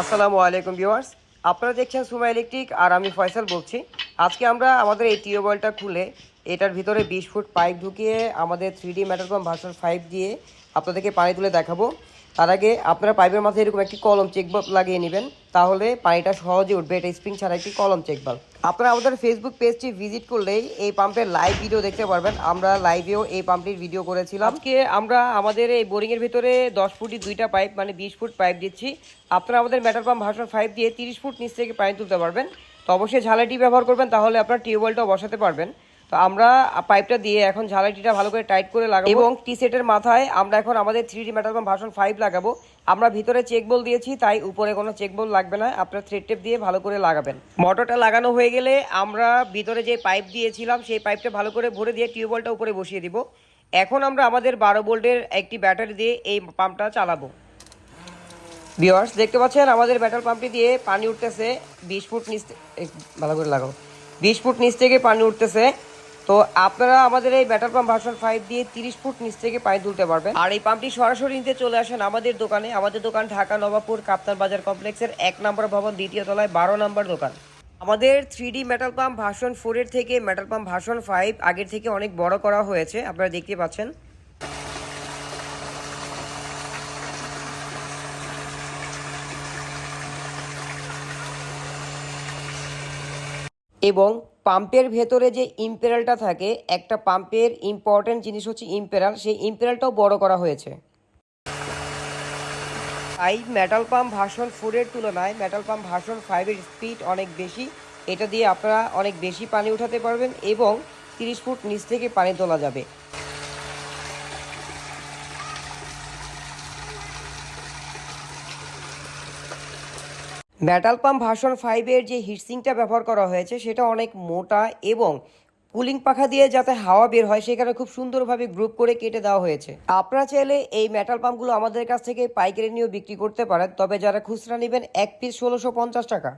আসসালামু আলাইকুম ভিউয়ার্স। আপনারা দেখছেন সুমা ইলেকট্রিক আর আমি ফয়সাল বলছি। আজকে আমরা আমাদের এই টিউবওয়েলটা খুলে এটার ভিতরে বিশ ফুট পাইপ ঢুকিয়ে আমাদের থ্রি ডি ম্যাটারকম ভার্সন ফাইভ দিয়ে আপনাদেরকে পানি তুলে দেখাবো। তার আগে আপনারা পাইপের মাথায় এরকম একটি কলম চেক বাল্ব লাগিয়ে নেবেন, তাহলে পানিটা সহজে উঠবে। এটা স্প্রিং ছাড়া একটি কলম চেক বাল্ব আপনারা আমাদের ফেসবুক পেজটি ভিজিট করলেই এই পাম্পের লাইভ ভিডিও দেখতে পারবেন। আমরা লাইভেও এই পাম্পটির ভিডিও করেছিলাম। আজকে আমরা আমাদের এই বোরিংয়ের ভিতরে দশ ফুটি দুইটা পাইপ মানে বিশ ফুট পাইপ দিচ্ছি। আপনারা আমাদের ম্যাটার পাম্প ভার্সন ফাইভ দিয়ে তিরিশ ফুট নিচ থেকে পানি তুলতে পারবেন। তো অবশ্যই ঝালাটি ব্যবহার করবেন, তাহলে আপনার টিউবওয়েলটাও বসাতে পারবেন। তো আমরা পাইপটা দিয়ে এখন ঝালাটিটা ভালো করে টাইট করে লাগাবো। এবং টি সেটের মাথায় আমরা এখন আমাদের three D motor pump version five লাগাবো। আমরা ভিতরে চেক বল দিয়েছি, তাই উপরে কোনো চেক বল লাগবে না। আপনার থ্রেড টেপ দিয়ে ভালো করে লাগাবেন। মোটরটা লাগানো হয়ে গেলে আমরা ভিতরে যে পাইপ দিয়েছিলাম, সেই পাইপটা ভালো করে ভরে দিয়ে টিউবওয়েলটা উপরে বসিয়ে দিব। এখন আমরা আমাদের বারো বোল্টের একটি ব্যাটারি দিয়ে এই পাম্পটা চালাবো। ভিওয়ার্স দেখতে পাচ্ছেন, আমাদের ব্যাটার পাম্পটি দিয়ে পানি উঠতেছে। বিশ ফুট নিচ ভালো করে লাগাও। বিশ ফুট নিচ থেকে পানি উঠতেছে। তো আপনারা আমাদের এই ব্যাটার পাম্প ভার্সন ফাইভ দিয়ে তিরিশ ফুট নিচ থেকে পানি তুলতে পারবেন। আর এই পাম্পটি সরাসরি নিতে চলে আসেন আমাদের দোকানে। আমাদের দোকান ঢাকা নবাবপুর কাপ্তান বাজার কমপ্লেক্সের এক নম্বর ভবন, দ্বিতীয় তলায় বারো নম্বর দোকান। আমাদের three D metal pump version ফোরের থেকে মেটাল পাম্প ভার্সন ফাইভ আগের থেকে অনেক বড় করা হয়েছে। আপনারা দেখতে পাচ্ছেন। এবং পাম্পের ভেতরে যে ইম্পেরালটা থাকে, একটা পাম্পের ইম্পর্টেন্ট জিনিস হচ্ছে ইম্পেরাল, সেই ইম্পেরালটাও বড় করা হয়েছে। তাই মেটাল পাম্প ভার্সন ফোরের তুলনায় মেটাল পাম্প ভার্সন ফাইভের স্পিড অনেক বেশি। এটা দিয়ে আপনারা অনেক বেশি পানি উঠাতে পারবেন এবং তিরিশ ফুট নিচ থেকে পানি তোলা যাবে। মেটাল পাম্প ভার্সন ফাইভের যে হিটসিংটা ব্যবহার করা হয়েছে, সেটা অনেক মোটা এবং কুলিং পাখা দিয়ে যাতে হাওয়া বের হয়, সেখানে খুব সুন্দরভাবে গ্রুপ করে কেটে দেওয়া হয়েছে। আপনারা চাইলে এই মেটাল পাম্পগুলো আমাদের কাছ থেকে পাইকারি নিয়েও বিক্রি করতে পারেন, তবে যারা খুচরা নেবেন, এক পিস ষোলোশো পঞ্চাশ টাকা।